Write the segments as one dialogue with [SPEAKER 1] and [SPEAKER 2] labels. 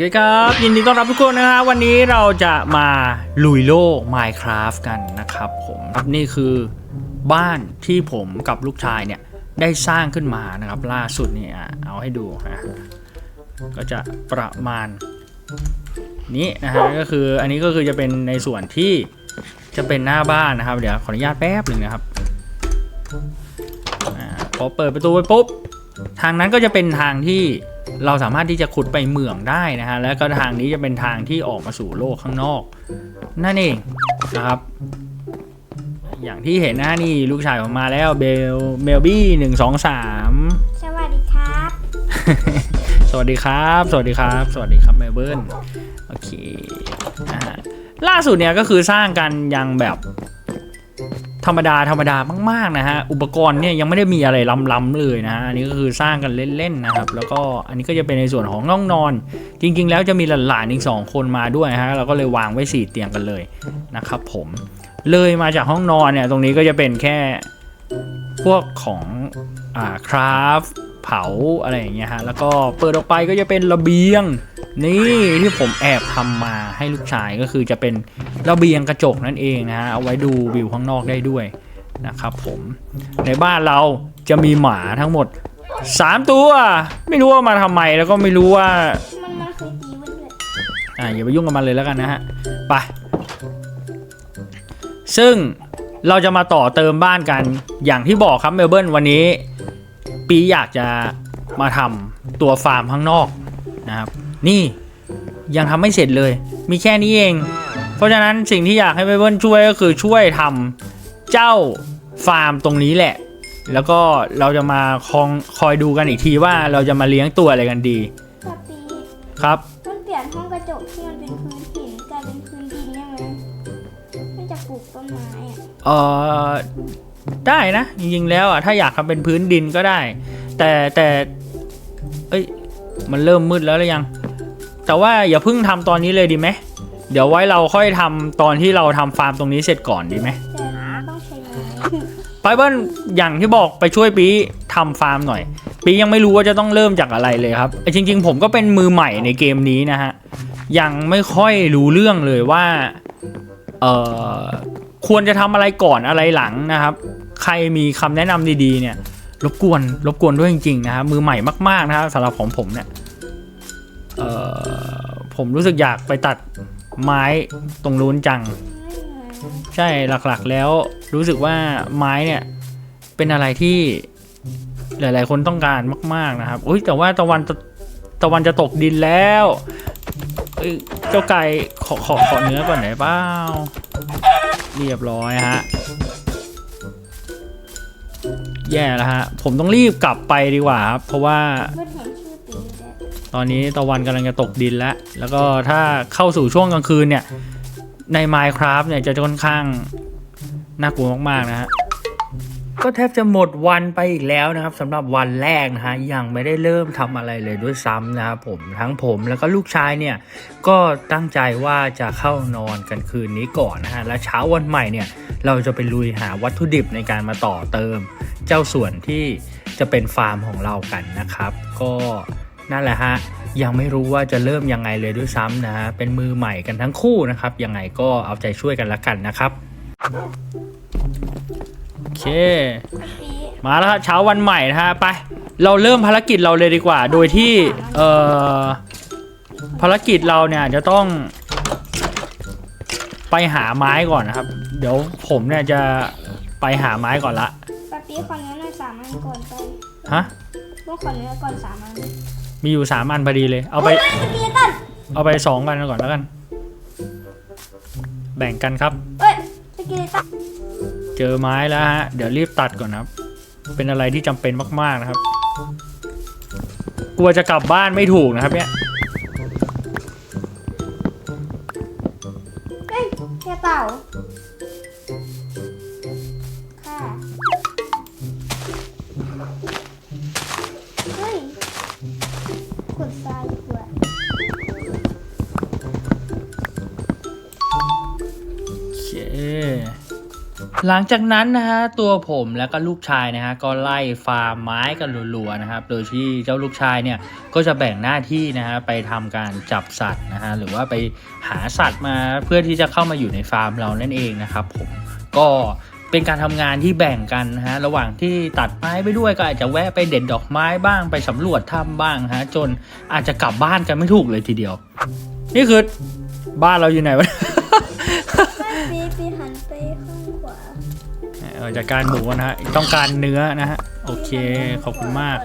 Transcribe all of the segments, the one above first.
[SPEAKER 1] ย้ครับ ยินดีต้อนรับทุกคนนะฮะวันนี้เราจะมาลุยโลก Minecraft กันนะครับผมครับนี่คือบ้านที่ผมกับลูกชายเนี่ย ได้สร้างขึ้นมานะครับ ล่าสุดเนี่ยเอาให้ดูนะก็จะประมาณนี้นะฮะก็คืออันนี้ก็คือจะเป็นในส่วนที่จะเป็นหน้าบ้านนะครับ เดี๋ยวขออนุญาตแป๊บหนึ่งนะครับอพอเปิดประตูไปปุ๊บทางนั้นก็จะเป็นทางที่ เราสามารถที่จะขุดไปเหมืองได้นะฮะ แล้วก็ทางนี้จะเป็นทางที่ออกมาสู่โลกข้างนอก นั่นเองนะครับ อย่างที่เห็นนะนี่ลูกชายผมมาแล้วเบลเมลบี้หนึ่งสองสาม
[SPEAKER 2] สวัสดีครับ
[SPEAKER 1] สวัสดีครับ สวัสดีครับ สวัสดีครับเมลเบิร์นโอเคนะฮะล่าสุดเนี่ยก็คือสร้างกันยังแบบ ธรรมดาธรรมดามากๆนะฮะอุปกรณ์เนี่ยยังไม่ได้มีอะไรล้ำๆเลยนะฮะอันนี้ก็คือสร้างกันเล่นๆนะครับแล้วก็อันนี้ก็จะเป็นในส่วนของห้องนอน จริง ๆ แล้วจะมีหลานๆอีกสองคนมาด้วยนะฮะเราก็เลยวางไว้สี่เตียงกันเลยนะครับผมเลยมาจากห้องนอนเนี่ยตรงนี้ก็จะเป็นแค่พวกของอ่าคราฟเผาอะไรอย่างเงี้ยฮะแล้วก็เปิดออกไปก็จะเป็นระเบียง นี่ที่ผมแอบทำมาให้ลูกชายก็คือจะเป็นระเบียงกระจกนั่นเองนะฮะเอาไว้ดูวิวข้างนอกได้ด้วยนะครับผมในบ้านเราจะมีหมาทั้งหมด 3 ตัว ไม่รู้ว่ามาทำไมแล้วก็ไม่รู้ว่า
[SPEAKER 2] มันมันเคยตีมันเลย
[SPEAKER 1] อ่าอย่าไปยุ่งกับมันเลยแล้วกันนะฮะไปซึ่งเราจะมาต่อเติมบ้านกันอย่างที่บอกครับเมลเบิร์นวันนี้ ปีอยากจะมาทำตัวฟาร์มข้างนอกนะครับ นี่ยังทำไม่เสร็จเลย มีแค่นี้เอง เพราะฉะนั้นสิ่งที่อยากให้เมลเบิร์นช่วยก็คือช่วยทำเจ้าฟาร์มตรงนี้แหละ แล้วก็เราจะมาคองคอยดูกันอีกทีว่าเราจะมาเลี้ยงตัวอะไรกันดี
[SPEAKER 2] ปาปี
[SPEAKER 1] ครับ
[SPEAKER 2] มันเปลี่ยนห้องกระจกที่มันเป็นพื้นหินกลายเป็นพื้นดินได้ไหมมันจะปลูกต้นไม้อะ
[SPEAKER 1] เออได้นะจริงๆแล้วอะถ้าอยากทำเป็นพื้นดินก็ได้ แต่แต่ เอ้ยมันเริ่มมืดแล้วหรือยัง แต่ว่าอย่าเพิ่งทำตอนนี้เลยดีไหมเดี๋ยวไว้เราค่อยทำตอนที่เราทำฟาร์มตรงนี้เสร็จก่อนดีไหม
[SPEAKER 2] แต่ต้องใช้ไม้
[SPEAKER 1] ไปเบิ้ลอย่างที่บอกไปช่วยปีทำฟาร์มหน่อย ปียังไม่รู้ว่าจะต้องเริ่มจากอะไรเลยครับไอ้จริง ๆ ผมก็เป็นมือใหม่ในเกมนี้นะฮะยังไม่ค่อยรู้เรื่องเลยว่าเอ่อควรจะทำอะไรก่อนอะไรหลังนะครับ ใครมีคำแนะนำดีๆเนี่ย รบกวนรบกวนด้วยจริงๆนะครับมือใหม่มากๆนะครับสำหรับของผมเนี่ย เอ่อผมรู้สึกอยากไปตัดไม้ตรงนู้นจัง ใช่หลักๆแล้วรู้สึกว่าไม้เนี่ย เป็นอะไรที่หลาย ๆ คนต้องการมาก ๆนะครับอุ้ยแต่ว่าตะวันตะตะวันจะตกดินแล้วเจ้าไก่ขอขอขอเนื้อก่อนไหนเปล่าเรียบร้อยฮะแย่แล้วฮะ ผมต้องรีบกลับไปดีกว่าครับ เพราะว่า ตอนนี้ตะวันกำลังจะตกดินแล้ว แล้วก็ถ้าเข้าสู่ช่วงกลางคืนเนี่ย ใน Minecraft เนี่ยจะค่อนข้างน่ากลัวมาก ๆ นะฮะ ก็แทบจะหมดวันไปอีกแล้วนะครับสำหรับวันแรกนะฮะ ยังไม่ได้เริ่มทำอะไรเลยด้วยซ้ำนะครับผมทั้งผมแล้วก็ลูกชายเนี่ย ก็ตั้งใจว่าจะเข้านอนกันคืนนี้ก่อนนะฮะ และเช้าวันใหม่เนี่ย เราจะไปลุยหาวัตถุดิบในการมาต่อเติม เจ้าส่วนที่จะเป็นฟาร์มของเรากันนะครับ ก็ นั่นแหละฮะยังไม่รู้ว่าจะเริ่มยังไงเลยด้วยซ้ำนะฮะเป็นมือใหม่กันทั้งคู่นะครับ ยังไงก็เอาใจช่วยกันละกันนะครับโอเค
[SPEAKER 2] ปาปี
[SPEAKER 1] มาแล้วครับเช้าวันใหม่นะฮะไป เราเริ่มภารกิจเราเลยดีกว่า โดยที่เอ่อภารกิจเราเนี่ยจะต้องไปหาไม้ก่อนนะครับ เดี๋ยวผมเนี่ยจะไปหาไม้ก่อนละ
[SPEAKER 2] ปาปีขอเนื้อหน่อยสามอันก่อนไป
[SPEAKER 1] ฮะ
[SPEAKER 2] ต้องขอเนื้อก่อนสามอัน
[SPEAKER 1] มีอยู่สามอันพอดีเลย เอาไป
[SPEAKER 2] ฮ้ยสกีตัน
[SPEAKER 1] เอาไปสองกันก่อนแล้วกัน แบ่งกันครับ
[SPEAKER 2] เอ้ยสกีตัน
[SPEAKER 1] เจอไม้แล้วฮะ เดี๋ยวรีบตัดก่อนนะครับ เป็นอะไรที่จำเป็นมากๆนะครับ กลัวจะกลับบ้านไม่ถูกนะครับเนี่ย
[SPEAKER 2] เฮ้ย
[SPEAKER 1] หลังจากนั้นนะฮะตัวผมแล้วก็ลูกชายนะฮะก็ไล่ฟาร์มไม้กันรัวๆนะครับ โดยที่เจ้าลูกชายเนี่ยก็จะแบ่งหน้าที่นะฮะไปทำการจับสัตว์นะฮะหรือว่าไปหาสัตว์มาเพื่อที่จะเข้ามาอยู่ในฟาร์มเรานั่นเองนะครับผมก็เป็นการทำงานที่แบ่งกันนะฮะระหว่างที่ตัดไม้ไปด้วยก็อาจจะแวะไปเด็ดดอกไม้บ้างไปสำรวจถ้ำบ้างฮะจนอาจจะกลับบ้านกันไม่ถูกเลยทีเดียว นี่คือบ้านเราอยู่ไหนวะ ออจากการหมูนะฮะต้องการเนื้อนะฮะโอเคขอบคุณมาก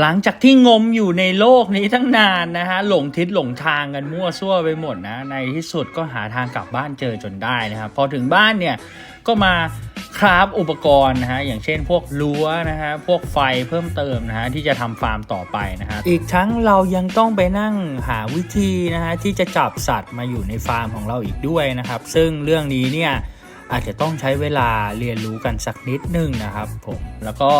[SPEAKER 1] หลังจากที่งมอยู่ในโลกนี้ตั้งนานนะฮะหลงทิศหลงทางกันมั่วซั่วไปหมดนะในที่สุดก็หาทางกลับบ้านเจอจนได้นะครับพอถึงบ้านเนี่ยก็มาคราฟอุปกรณ์นะฮะอย่างเช่นพวกรั้วนะฮะพวกไฟเพิ่มเติมนะฮะที่จะทำฟาร์มต่อไปนะฮะอีกทั้งเรายังต้องไปนั่งหาวิธีนะฮะที่จะจับสัตว์มาอยู่ในฟาร์มของเราอีกด้วยนะครับ ซึ่งเรื่องนี้เนี่ย อาจจะต้องใช้เวลาเรียนรู้กันสักนิดนึงนะครับผมแล้วก็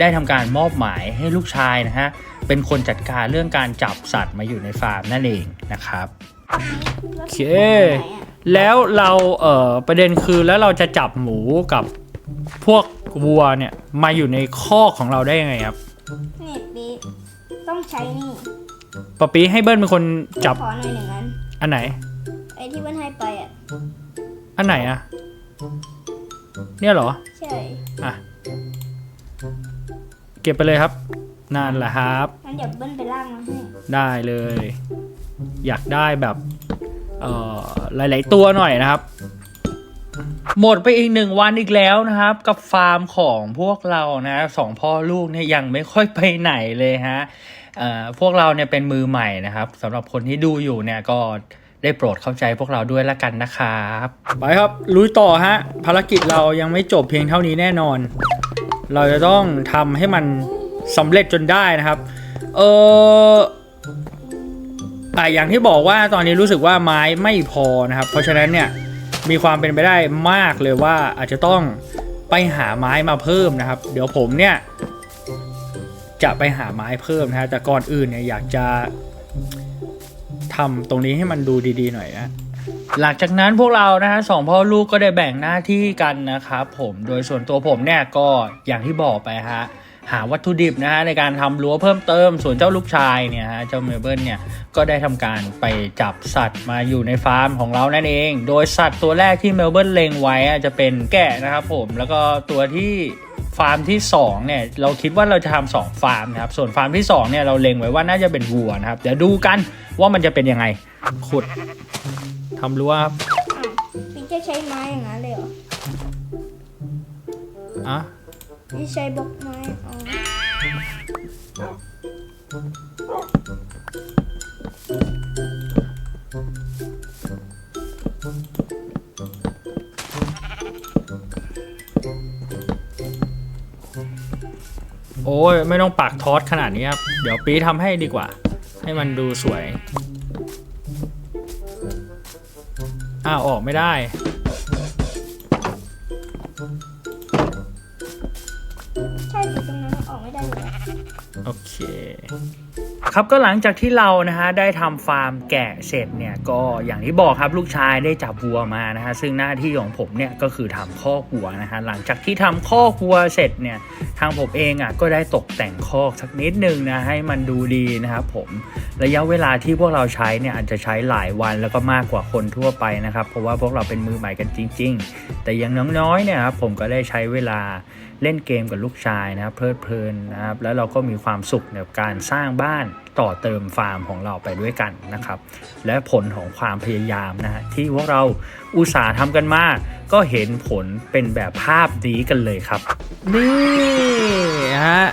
[SPEAKER 1] ได้ทำการมอบหมายให้ลูกชายนะฮะเป็นคนจัดการเรื่องการจับสัตว์มาอยู่ในฟาร์มนั่นเองนะครับ
[SPEAKER 2] โอ
[SPEAKER 1] เค แล้วเราเอ่อประเด็นคือแล้วเราจะจับหมูกับพวกวัวเนี่ยมาอยู่ในคอกของเราได้ยังไงครับ
[SPEAKER 2] นี่ปีต้องใช้นี่
[SPEAKER 1] ปะปีให้เบิ้ลเป็นคนจับ
[SPEAKER 2] ขอหน่อยหนึ่งอัน
[SPEAKER 1] อันไหน
[SPEAKER 2] ไอ้ที่มันให้ไปอะ
[SPEAKER 1] อันไหนอะ เนี่ยเหรอ
[SPEAKER 2] ใช่
[SPEAKER 1] อะ เก็บไปเลยครับนั่นแหละครับ
[SPEAKER 2] งั้นเดี๋ยวเบิ้ลไปล่างมาให้
[SPEAKER 1] ได้เลย อยากได้แบบ เอ่อ หลาย ๆ ตัวหน่อยนะครับ หมดไปอีกหนึ่งวันอีกแล้วนะครับ กับฟาร์มของพวกเรานะสองพ่อลูกเนี่ยยังไม่ค่อยไปไหนเลยฮะ เอ่อ พวกเราเนี่ยเป็นมือใหม่นะครับสำหรับคนที่ดูอยู่เนี่ยก็ ได้โปรดเข้าใจพวกเราด้วยละกันนะครับ ไปครับลุยต่อฮะ ภารกิจเรายังไม่จบเพียงเท่านี้แน่นอน เราจะต้องทำให้มันสำเร็จจนได้นะครับ เอออ่อย่างที่บอกว่าตอนนี้รู้สึกว่าไม้ไม่พอนะครับ เพราะฉะนั้นเนี่ยมีความเป็นไปได้มากเลยว่าอาจจะต้องไปหาไม้มาเพิ่มนะครับ เดี๋ยวผมเนี่ย จะไปหาไม้เพิ่มนะฮะแต่ก่อนอื่นเนี่ยอยากจะ ทำตรงนี้ให้มันดูดีๆหน่อยนะหลังจากนั้นพวกเรานะฮะสองพ่อลูกก็ได้แบ่งหน้าที่กันนะครับผมโดยส่วนตัวผมเนี่ยก็อย่างที่บอกไปฮะหาวัตถุดิบนะฮะในการทำรั้วเพิ่มเติม ส่วนเจ้าลูกชายเนี่ยฮะเจ้าเมลเบิร์นเนี่ยก็ได้ทำการไปจับสัตว์มาอยู่ในฟาร์มของเรานั่นเอง โดยสัตว์ตัวแรกที่เมลเบิร์นเล็งไว้อะจะเป็นแกะนะครับผมแล้วก็ตัวที่ฟาร์มที่สองเนี่ยเราคิดว่าเราจะทำสองฟาร์มนะครับส่วนฟาร์มที่สองเนี่ยเราเล็งไว้ว่าน่าจะเป็นวัวนะครับเดี๋ยวดูกัน ว่ามันจะเป็นยังไง ขุดทำรั้วครับ
[SPEAKER 2] อ้าวปีจะใช้ไม้อย่างนั้นเลยเหรอ
[SPEAKER 1] อะ
[SPEAKER 2] นี่ใช้บล็อกไม้อ๋อ
[SPEAKER 1] โอ้ยไม่ต้องปากทอสขนาดนี้ครับ เดี๋ยวปีทำให้ดีกว่า ให้มันดูสวย อ้าวออกไม่ได้
[SPEAKER 2] ใช่สิตรงนั้นมันออกไม่ได้เลย
[SPEAKER 1] โอเค ครับก็หลังจากที่เรานะฮะได้ทำฟาร์มแกะเสร็จเนี่ยก็อย่างที่บอกครับลูกชายได้จับวัวมานะฮะซึ่งหน้าที่ของผมเนี่ยก็คือทำคอกวัวนะฮะหลังจากที่ทำคอกวัวเสร็จเนี่ยทางผมเองอะก็ได้ตกแต่งคอกสักนิดนึงนะให้มันดูดีนะครับผมระยะเวลาที่พวกเราใช้เนี่ยอาจจะใช้หลายวันแล้วก็มากกว่าคนทั่วไปนะครับเพราะว่าพวกเราเป็นมือใหม่กันจริง ๆ แต่อยังน้อยๆเนี่ยครับผมก็ได้ใช้เวลาเล่นเกมกับลูกชายนะครับเพลิดเพลินนะครับแล้วเราก็มีความสุขในการสร้างบ้าน ต่อเติมฟาร์มของเราไปด้วยกันนะครับ และผลของความพยายามนะฮะที่พวกเราอุตสาห์ทำกันมาก็เห็นผลเป็นแบบภาพนี้กันเลยครับ นี่ฮะ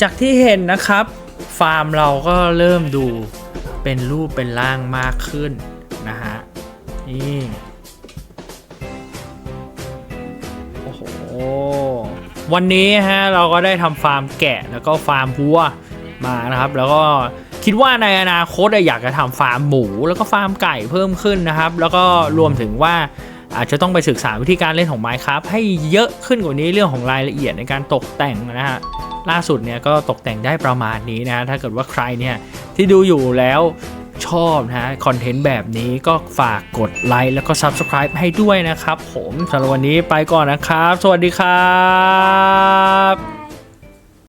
[SPEAKER 1] จากที่เห็นนะครับ ฟาร์มเราก็เริ่มดูเป็นรูปเป็นร่างมากขึ้นนะฮะนี่โอ้โหวันนี้ฮะเราก็ได้ทำฟาร์มแกะแล้วก็ฟาร์มวัว มานะครับ แล้วก็คิดว่าในอนาคตอยากจะทำฟาร์มหมู แล้วก็ฟาร์มไก่เพิ่มขึ้นนะครับ แล้วก็รวมถึงว่าอาจจะต้องไปศึกษาวิธีการเล่นของ Minecraft ให้เยอะขึ้นกว่านี้เรื่องของรายละเอียดในการตกแต่งนะฮะล่าสุดเนี่ยก็ตกแต่งได้ประมาณนี้นะฮะถ้าเกิดว่าใครเนี่ยที่ดูอยู่แล้วชอบนะคอนเทนต์แบบนี้ก็ฝากกดไลค์แล้วก็ Subscribe ให้ด้วยนะครับ ผมสำหรับวันนี้ไปก่อนนะครับ สวัสดีครับ